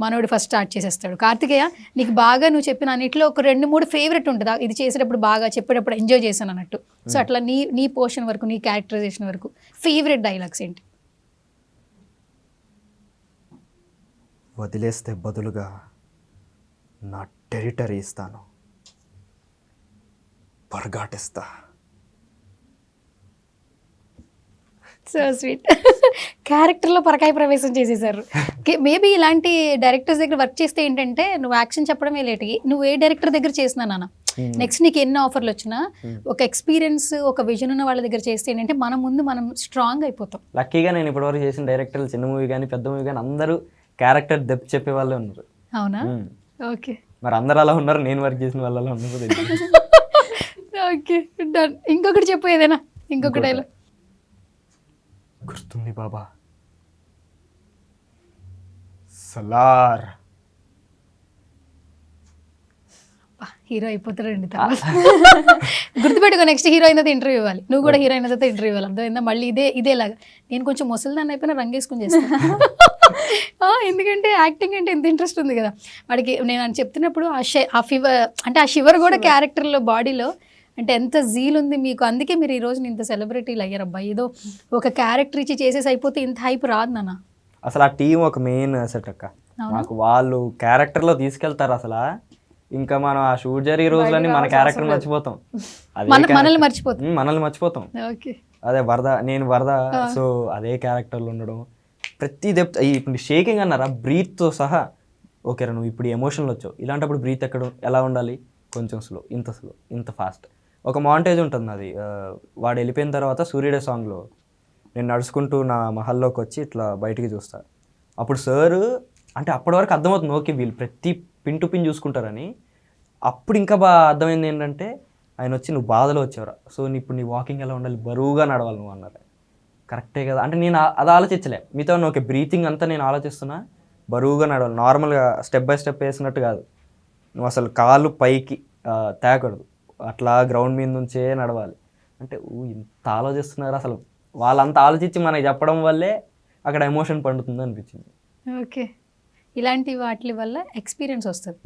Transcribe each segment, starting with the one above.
మనోడు first start చేసేస్తాడు. కార్తికేయ నీకు బాగా నువ్వు చెప్పిన అన్నిట్లో ఒక రెండు మూడు ఫేవరెట్ ఉంటుందా? ఇది చేసేటప్పుడు బాగా చెప్పేటప్పుడు ఎంజాయ్ చేశాను అన్నట్టు. సో అట్లా నీ నీ పోర్షన్ వరకు నీ క్యారెక్టరైజేషన్ వరకు ఫేవరెట్ డైలాగ్స్ ఏంటి? వదిలేస్తే బదులుగా నా టెరిటరీ ఇస్తాను. పరగాటిస్తా. సో స్వీట్ క్యారెక్టర్లో పరకాయ ప్రవేశం చేసేసారు. మేబీ ఇలాంటి డైరెక్టర్స్ దగ్గర వర్క్ చేస్తే ఏంటంటే నువ్వు యాక్షన్ చెప్పడమే లేట్ నువ్వు ఏ డైరెక్టర్ దగ్గర చేసినా నాన్న నెక్స్ట్ నీకు ఎన్ని ఆఫర్లు వచ్చినా ఒక ఎక్స్పీరియన్స్ ఒక విజన్ ఉన్న వాళ్ళ దగ్గర చేస్తే ఏంటంటే మన ముందు మనం స్ట్రాంగ్ అయిపోతాం. లక్కీగా నేను ఇప్పటివరకు చేసిన డైరెక్టర్లు చిన్న మూవీ కానీ పెద్ద మూవీ కానీ అందరూ క్యారెక్టర్ డెప్త్ చెప్పే వాళ్ళే ఉన్నారు. అవునా? మ్మ్. ఓకే. మరి అందరు అలా ఉన్నారు నేను వర్క్ చేసిన వాళ్ళు అలా ఉన్నారు. ఓకే డన్ ఇంకొకటి చెప్పు ఏదైనా ఇంకొక డైలాగ్ గుర్తుంది బాబా. సలార్. హీరో అయిపోతాడండి తర్వాత. గుర్తుపెట్టుకో నెక్స్ట్ హీరోయిన్ అయితే ఇంటర్వ్యూ ఇవ్వాలి. నువ్వు కూడా హీరోయిన్ అయితే ఇంటర్వ్యూ ఇవ్వాలి. అర్థమైందా? మళ్ళీ ఇదే ఇదేలాగా నేను కొంచెం ముసలిదాన్ని అయిపోయినా రంగేసుకుని చేస్తాను ఆ, ఎందుకంటే యాక్టింగ్ అంటే ఎంత ఇంట్రెస్ట్ ఉంది కదా. వాడికి నేను అని చెప్తున్నప్పుడు ఆ షే ఆ ఫీవర్ అంటే ఆ షివర్ కూడా క్యారెక్టర్లో బాడీలో అంటే ఎంత జీల్ ఉంది మీకు. అందుకే మీరు ఈ రోజు ఇంత సెలబ్రిటీలు అయ్యారబ్బా ఏదో ఒక క్యారెక్టర్ ఇచ్చి చేసేసి అయిపోతే ఇంత హైప్ రాదు నాన్న. అసలు ఆ టీం ఒక మెయిన్ అసెట్ అక్క. మాకు వాళ్ళు క్యారెక్టర్లో తీసుకెళ్తారు అసలు. ఇంకా మనం ఆ షూట్ జరిగే రోజులన్నీ మన క్యారెక్టర్ మర్చిపోతాం. మనల్ని మర్చిపోతుంది మ్మ్, మనల్ని మర్చిపోతాం. అదే వరద నేను వరద సో అదే క్యారెక్టర్లో ఉండడం. ప్రతి దెప్ ఇప్పుడు షేకింగ్ అన్నారా? బ్రీత్తో సహా. ఓకే నువ్వు ఇప్పుడు ఎమోషన్లో వచ్చావు. ఇలాంటప్పుడు బ్రీత్ ఎక్కడ ఎలా ఉండాలి? కొంచెం స్లో ఇంత స్లో ఇంత ఫాస్ట్ ఒక మాంటేజ్ ఉంటుంది అది వాడు వెళ్ళిపోయిన తర్వాత సూర్యుడే సాంగ్లో నేను నడుచుకుంటూ నా మహల్లోకి వచ్చి ఇట్లా బయటికి చూస్తా. అప్పుడు సార్ అంటే అప్పటి వరకు అర్థమవుతుంది ఓకే వీళ్ళు ప్రతి పిన్ టు పిన్ చూసుకుంటారని. అప్పుడు ఇంకా బాగా అర్థమైంది ఏంటంటే ఆయన వచ్చి నువ్వు బాధలో వచ్చేవరా. సో నీ ఇప్పుడు నీ వాకింగ్ ఎలా ఉండాలి? బరువుగా నడవాలి నువ్వు అన్నారు. కరెక్టే కదా. అంటే నేను అది ఆలోచించలే. మీతో ఓకే బ్రీతింగ్ అంతా నేను ఆలోచిస్తున్నా. బరువుగా నడవాలి. నార్మల్గా స్టెప్ బై స్టెప్ వేసినట్టు కాదు. నువ్వు అసలు కాళ్ళు పైకి తేకూడదు. అట్లా గ్రౌండ్ మీద నుంచే నడవాలి. అంటే ఇంత ఆలోచిస్తున్నారు అసలు? వాళ్ళంత ఆలోచించి మనకి చెప్పడం వల్లే అక్కడ ఎమోషన్ పండుతుంది అనిపించింది. ఓకే. ఇలాంటి వాటి వల్ల ఎక్స్పీరియన్స్ వస్తుంది.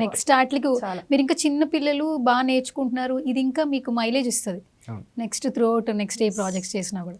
నెక్స్ట్ వాటికి మీరు ఇంకా చిన్న పిల్లలు బాగా నేర్చుకుంటున్నారు ఇది ఇంకా మీకు మైలేజ్ ఇస్తుంది. అవును. నెక్స్ట్ త్రూ అవుట్ నెక్స్ట్ ఏ ప్రాజెక్ట్స్ చేసినా కూడా.